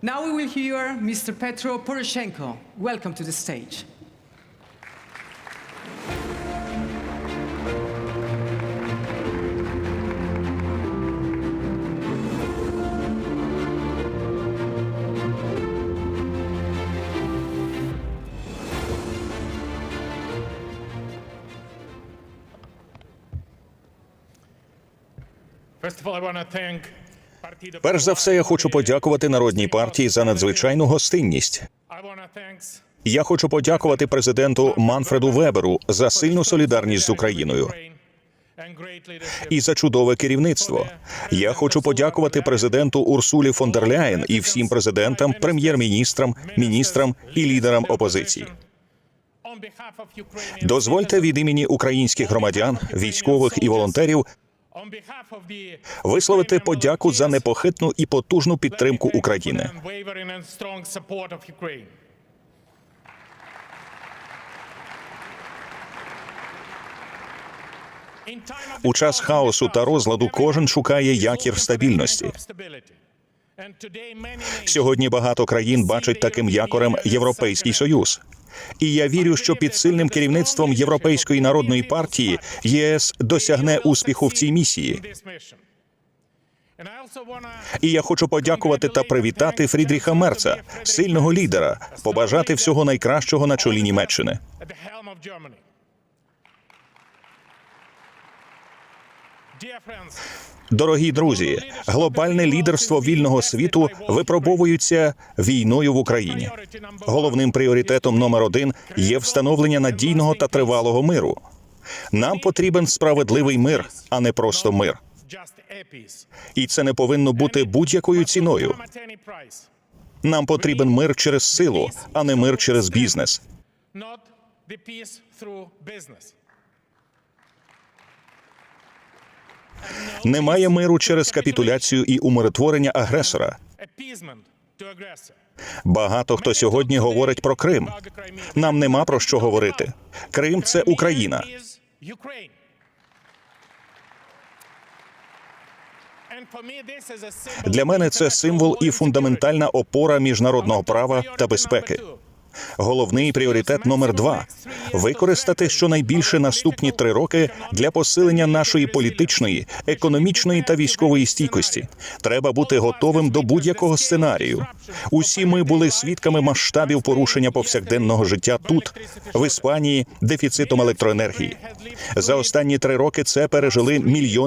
Now we will hear Mr. Petro Poroshenko. Welcome to the stage. First of all, I want to thank Перш за все, я хочу подякувати народній партії за надзвичайну гостинність. Я хочу подякувати президенту Манфреду Веберу за сильну солідарність з Україною і за чудове керівництво. Я хочу подякувати президенту Урсулі фон дер Ляєн і всім президентам, прем'єр-міністрам, міністрам і лідерам опозиції. Дозвольте від імені українських громадян, військових і волонтерів висловити подяку за непохитну і потужну підтримку України. У час хаосу та розладу кожен шукає якір стабільності. Сьогодні багато країн бачать таким якорем Європейський Союз. І я вірю, що під сильним керівництвом Європейської народної партії ЄС досягне успіху в цій місії. І я хочу подякувати та привітати Фрідріха Мерца, сильного лідера, побажати всього найкращого на чолі Німеччини. Дорогі друзі, глобальне лідерство вільного світу випробовується війною в Україні. Головним пріоритетом номер один є встановлення надійного та тривалого миру. Нам потрібен справедливий мир, а не просто мир. І це не повинно бути будь-якою ціною. Нам потрібен мир через силу, а не мир через бізнес. Немає миру через капітуляцію і умиротворення агресора. Багато хто сьогодні говорить про Крим. Нам нема про що говорити. Крим це Україна. Для мене це символ і фундаментальна опора міжнародного права та безпеки. Головний пріоритет номер два використати щонайбільше наступні три роки для посилення нашої політичної, економічної та військової стійкості. Треба бути готовим до будь-якого сценарію. Усі ми були свідками масштабів порушення повсякденного життя тут, в Іспанії, дефіцитом електроенергії. За останні три роки це пережили мільйони.